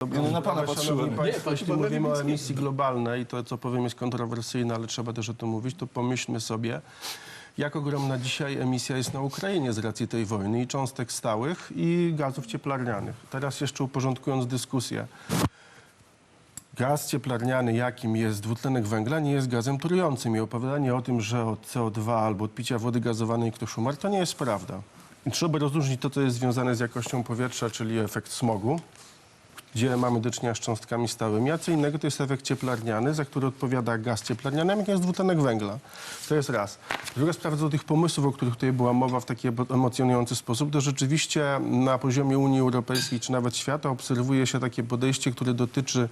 Ja na pana patrzyłem. Państwo, jeśli mówimy o emisji globalnej, to co powiem jest kontrowersyjne, ale trzeba też o tym mówić, to pomyślmy sobie, jak ogromna dzisiaj emisja jest na Ukrainie z racji tej wojny i cząstek stałych i gazów cieplarnianych. Teraz jeszcze uporządkując dyskusję. Gaz cieplarniany, jakim jest dwutlenek węgla, nie jest gazem trującym i opowiadanie o tym, że od CO2 albo od picia wody gazowanej ktoś umarł, to nie jest prawda. I trzeba rozróżnić to, co jest związane z jakością powietrza, czyli efekt smogu, gdzie mamy do czynienia z cząstkami stałymi, a co innego to jest efekt cieplarniany, za który odpowiada gaz cieplarniany, jakim jest dwutlenek węgla. To jest raz. Druga sprawa do tych pomysłów, o których tutaj była mowa w taki emo- emocjonujący sposób, to rzeczywiście na poziomie Unii Europejskiej czy nawet świata obserwuje się takie podejście, które dotyczy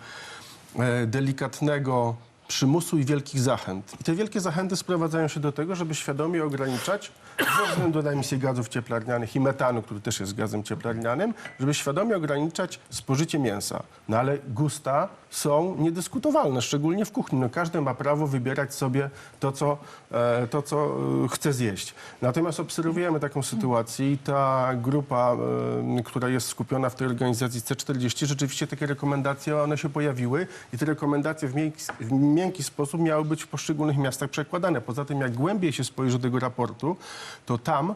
e, delikatnego przymusu i wielkich zachęt. I te wielkie zachęty sprowadzają się do tego, żeby świadomie ograniczać ze względu na emisję gazów cieplarnianych i metanu, który też jest gazem cieplarnianym, żeby świadomie ograniczać spożycie mięsa. No ale gusta są niedyskutowalne, szczególnie w kuchni. No, każdy ma prawo wybierać sobie to, co, e, to, co e, chce zjeść. Natomiast obserwujemy taką sytuację i ta grupa, e, która jest skupiona w tej organizacji C40, rzeczywiście takie rekomendacje, one się pojawiły i te rekomendacje w miękki, w miękki sposób miały być w poszczególnych miastach przekładane. Poza tym, jak głębiej się spojrzy do tego raportu, to tam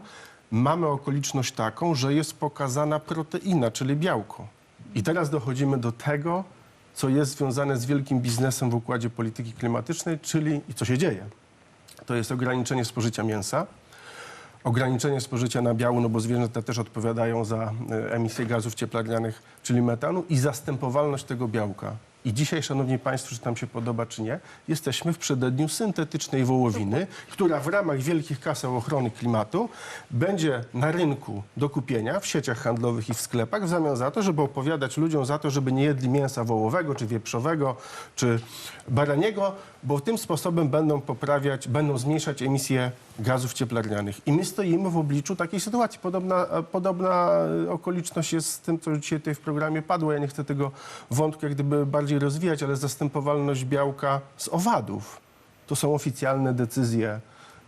mamy okoliczność taką, że jest pokazana proteina, czyli białko. I teraz dochodzimy do tego, co jest związane z wielkim biznesem w układzie polityki klimatycznej, czyli i co się dzieje. To jest ograniczenie spożycia mięsa, ograniczenie spożycia nabiału, no bo zwierzęta też odpowiadają za e, emisję gazów cieplarnianych, czyli metanu i zastępowalność tego białka. I dzisiaj, szanowni państwo, czy tam się podoba, czy nie, jesteśmy w przededniu syntetycznej wołowiny, która w ramach wielkich kaseł ochrony klimatu będzie na rynku do kupienia w sieciach handlowych i w sklepach w zamian za to, żeby opowiadać ludziom za to, żeby nie jedli mięsa wołowego, czy wieprzowego, czy baraniego, bo tym sposobem będą poprawiać, będą zmniejszać emisję gazów cieplarnianych. I my stoimy w obliczu takiej sytuacji. Podobna, podobna okoliczność jest z tym, co dzisiaj tutaj w programie padło. Ja nie chcę tego wątku jak gdyby bardziej rozwijać, ale zastępowalność białka z owadów. To są oficjalne decyzje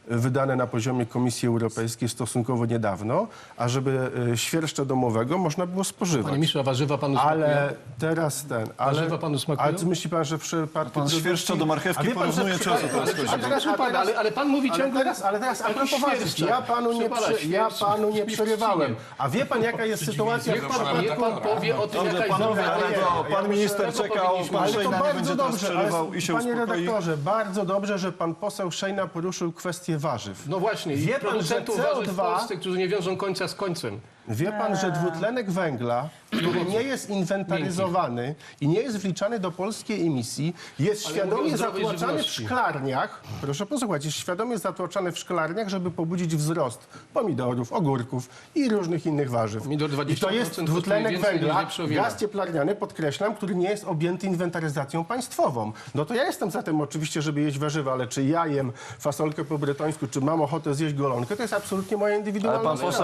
wydane na poziomie Komisji Europejskiej stosunkowo niedawno, a żeby e, świerszcza domowego można było spożywać. Panie ministrze, a warzywa panu smakują? Ale teraz ten. Ale, Warzywa panu smakują? Ale myśli pan, że w przypadku. Pan świerszcza do marchewki porównuje, czy o co teraz ale- chodzi? a teraz- Ale pan- ale- ale pan mówi ale ciągle teraz, ale teraz, a propos warzyw, ja panu nie, przy, ja panu nie przerywałem. A wie pan, jaka jest sytuacja w Niech pan, powie o tym, Dobrze, jaka jest panowie, ale to pan minister czekał, pan Ale Szejna nie będzie przerywał ale, i się panie redaktorze, bardzo dobrze, że pan poseł Szejna poruszył kwestię warzyw. No właśnie, Wie i pan, że producentów warzyw w CO2 Polsce, którzy nie wiążą końca z końcem. Wie pan, że dwutlenek węgla, który nie jest inwentaryzowany i nie jest wliczany do polskiej emisji, jest Ale świadomie mówię o zdrowej zatłaczany w żywności. szklarniach, proszę posłuchać, jest świadomie zatłaczany w szklarniach, żeby pobudzić wzrost pomidorów, ogórków i różnych innych warzyw. Pomidor I to 20% jest kosztuje dwutlenek więcej niż węgla, wieprzowina. gaz cieplarniany, podkreślam, który nie jest objęty inwentaryzacją państwową. No to ja jestem za tym oczywiście, żeby jeść warzywa, ale czy ja jem fasolkę po bretońsku, czy mam ochotę zjeść golonkę, to jest absolutnie moja indywidualna Ale pan sprawa. poseł